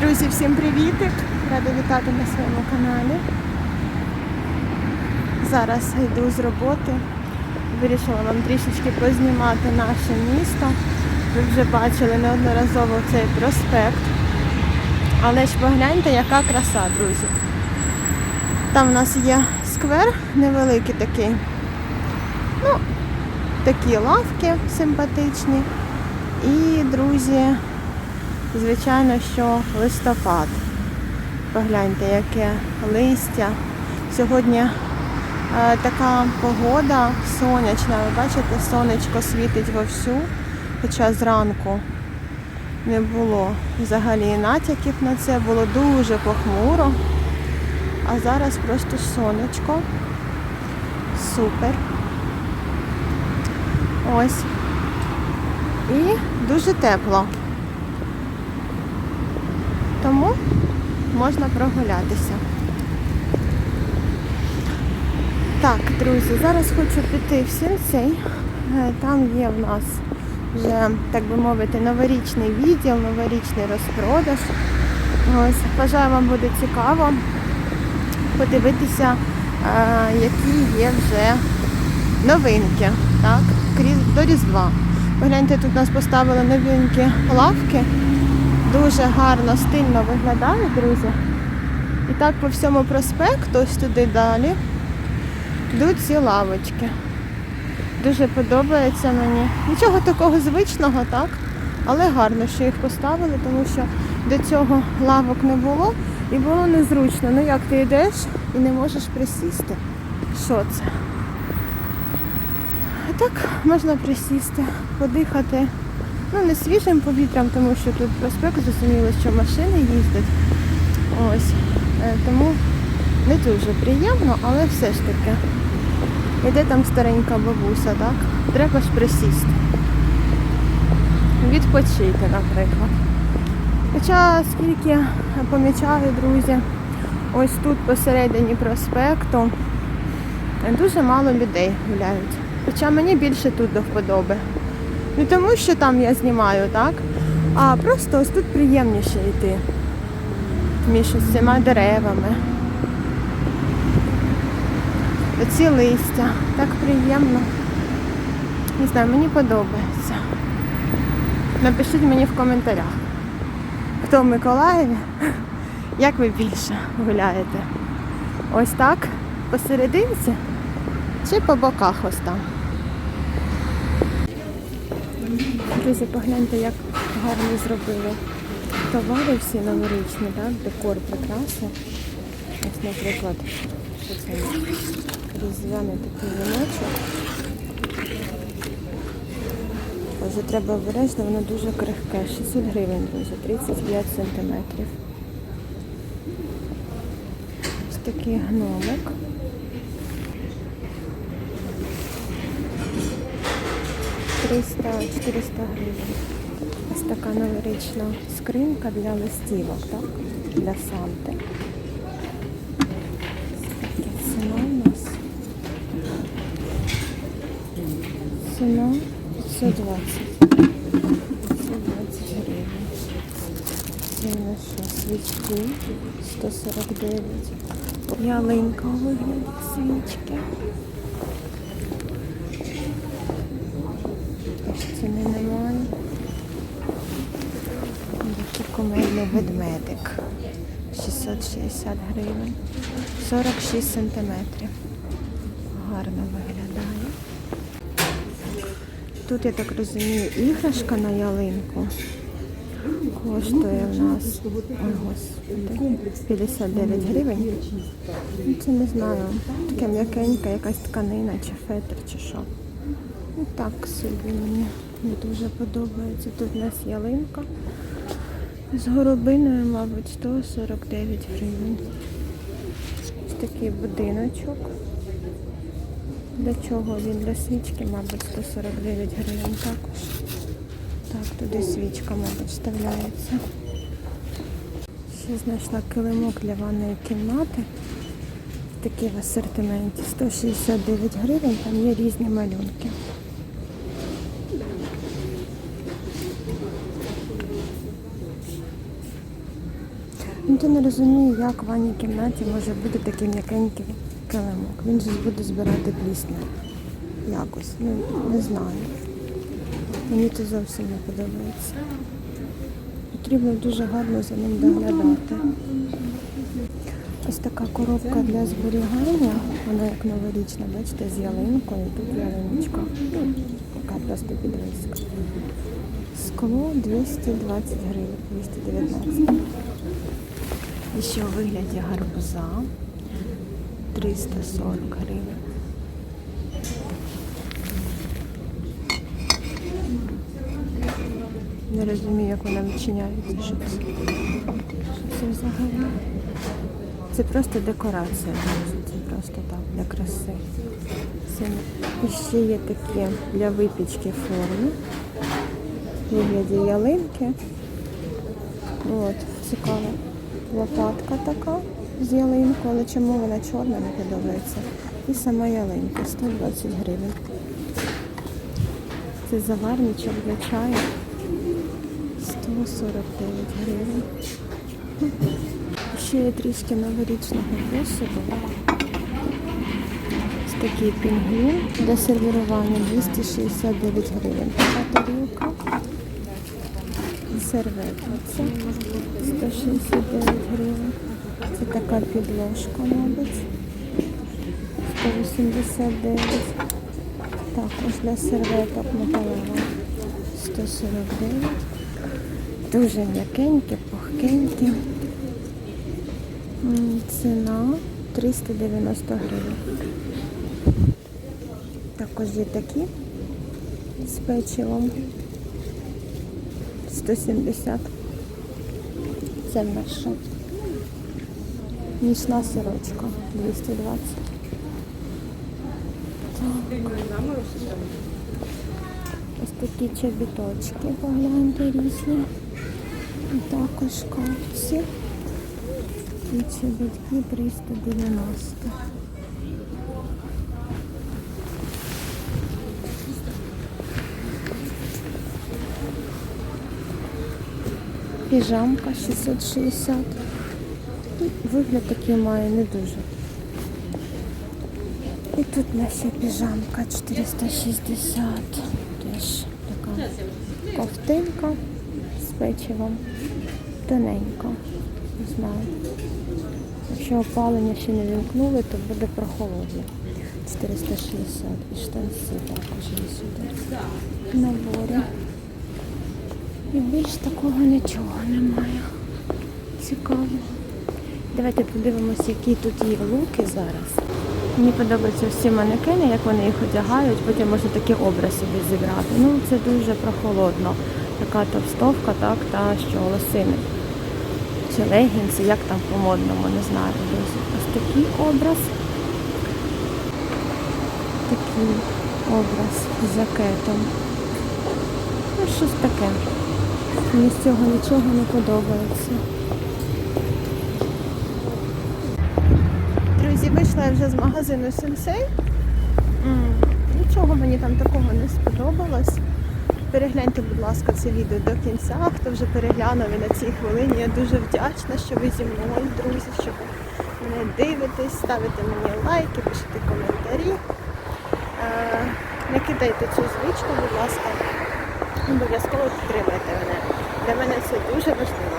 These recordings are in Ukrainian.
Друзі, всім привітик! Рада вітати на своєму каналі. Зараз йду з роботи. Вирішила вам трішечки познімати наше місто. Ви вже бачили неодноразово цей проспект. Але ж погляньте, яка краса, друзі. Там у нас є сквер невеликий такий. Ну, такі лавки симпатичні. І, друзі, звичайно, що листопад. Погляньте, яке листя. Сьогодні е, така погода сонячна. Ви бачите, сонечко світить вовсю, хоча зранку не було взагалі натяків на це, було дуже похмуро. А зараз просто сонечко. Супер. Ось. І дуже тепло. Тому можна прогулятися. Так, друзі, зараз хочу піти в сінцей. Е, Там є в нас вже, так би мовити, новорічний відділ, новорічний розпродаж. Ось, бажаю вам буде цікаво подивитися, е, які є вже новинки, так, до Різдва. Погляньте, тут у нас поставили новинки лавки. Дуже гарно, стильно виглядає, друзі. І так по всьому проспекту, ось туди далі, йдуть ці лавочки. Дуже подобається мені. Нічого такого звичного, так? Але гарно, що їх поставили, тому що до цього лавок не було і було незручно. Ну як ти йдеш і не можеш присісти. Що це? А так можна присісти, подихати. Ну, не свіжим повітрям, тому що тут проспект зрозуміло, що машини їздять. Ось. Е, Тому не дуже приємно, але все ж таки. Іде там старенька бабуся, так? Треба ж присісти. Відпочити, наприклад. Хоча, скільки помічаю, друзі, ось тут посередині проспекту дуже мало людей гуляють. Хоча мені більше тут до вподоби. Не тому, що там я знімаю, так? А просто ось тут приємніше йти між цими деревами. Оці листя. Так приємно. Не знаю, мені подобається. Напишіть мені в коментарях, хто в Миколаєві, як ви більше гуляєте. Ось так, посерединці чи по боках ось там. Друзі, погляньте, як гарно зробили товари всі новорічні, так? декор прекрасний. Ось, наприклад, різдвяний такий віночок. Вже треба обережно, воно дуже крихке. 600 гривень, друзі, 35 сантиметрів. Ось такий гномик. Триста 400 гривень. Ось така новорічна скринька для листівок, так? Для санти. Ціна у нас. Ціна 520. 520 гривень. Це у що? Свічки 149. Ялинка у свічки. Аж ціни немає. Такий кумедний ведмедик. 660 гривень. 46 сантиметрів. Гарно виглядає. Тут, я так розумію, іграшка на ялинку. Коштує в нас ой, господи, 59 гривень. Ну, Це не знаю. Таке м'якенька, якась тканина чи фетр, чи що. Ну так собі мені не дуже подобається. Тут у нас ялинка. З горобиною, мабуть, 149 гривень. Ось такий будиночок. Для чого він? Для свічки, мабуть, 149 гривень також. Так, туди свічка, мабуть, вставляється. Ще знайшла килимок для ванної кімнати. Такий в асортименті. 169 гривень, там є різні малюнки. Ну ти не розумію, як в ванній кімнаті може бути такий м'якенький килимок. Він же буде збирати плісню. Якось. Ну, не знаю. Мені це зовсім не подобається. Потрібно дуже гарно за ним доглядати. Ось така коробка для зберігання, вона як новорічна, бачите, з ялинкою, тут ялиночка. Ну, така просто підвіска. Скло 220 гривень, 219. І ще у вигляді гарбуза 340 гривень. Не розумію, як вона відчиняється. Що це? Взагалі? Це просто декорація. Це просто так, для краси. Це... І ще є такі для випічки форми. Вигляді ялинки. От, цікаво. Лопатка така з ялинкою, але чому вона чорна, не подобається. І сама ялинка 120 гривень. Це заварничок для чаю. 149 гривень. Ще є трішки новорічного посуду. Ось такий пінгвін для сервірування 269 гривень. Така тарілка. Серветниця 169 гривень. Це така підложка, мабуть. 189. Також для серветок металева 149. Дуже м'якенькі, пухкенькі. Ціна 390 гривень. Також є такі з печивом 170. Це наша. Нічна сорочка 220. Так. Ось такі чобіточки, погляньте різні. І також капці. І чобітки 390. Піжамка 660. Вигляд такий має не дуже. І тут наша піжамка 460. Теж така ковтинка з печивом. Тоненька. Не знаю. Якщо опалення ще не вімкнули, то буде прохолодно. 460 і штанці також є сюди. В наборі. І більш такого нічого немає. Цікаво. Давайте подивимося, які тут є луки зараз. Мені подобаються всі манекени, як вони їх одягають, потім можна такий образ собі зібрати. Ну, це дуже прохолодно. Така товстовка, так, та що лосини. Чи легінці, як там по-модному, не знаю. Ось такий образ. Такий образ з жакетом. Ну, щось таке. Мені з цього нічого не подобається. Друзі, вийшла я вже з магазину Сенсей. Нічого мені там такого не сподобалось. Перегляньте, будь ласка, це відео до кінця. Хто вже переглянув і на цій хвилині, я дуже вдячна, що ви зі мною, друзі, що ви мене дивитесь, ставите мені лайки, пишете коментарі. Е, Не кидайте цю звичку, будь ласка. Обов'язково підтримайте мене. Для мене це дуже важливо.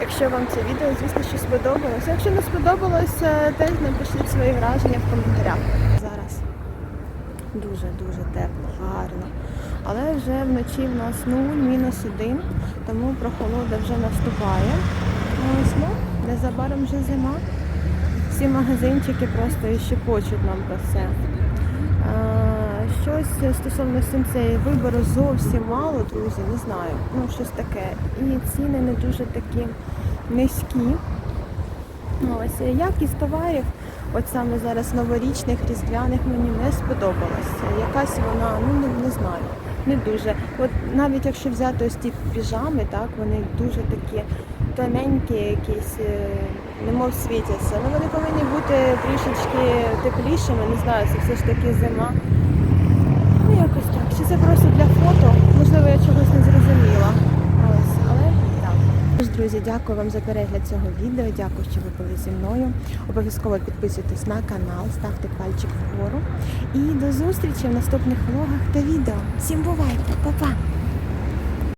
Якщо вам це відео, звісно, що сподобалося. Якщо не сподобалось, теж напишіть свої враження в коментарях. Зараз дуже-дуже тепло, гарно. Але вже вночі в нас 0, мінус 1, тому прохолода вже наступає. Ось, ну, незабаром вже зима. Всі магазинчики просто іще почуть нам про це. Е, Щось стосовно сенсеї вибору зовсім мало, друзі, не знаю. Ну, щось таке. І ціни не дуже такі низькі. Ось якість товарів, от саме зараз новорічних, різдвяних мені не сподобалась. Якась вона, ну не, не знаю, не дуже. От навіть якщо взяти ось ті піжами, так, вони дуже такі тоненькі, якісь, е, немов світяться. Ну вони повинні бути трішечки теплішими, не знаю, це все ж таки зима. Ну якось так. Чи це просто для фото? Можливо, я чогось не зрозуміла. Ось, але так. Тож, Друзі, дякую вам за перегляд цього відео. Дякую, що ви були зі мною. Обов'язково підписуйтесь на канал, ставте пальчик вгору. І до зустрічі в наступних влогах та відео. Всім бувайте, Па-па!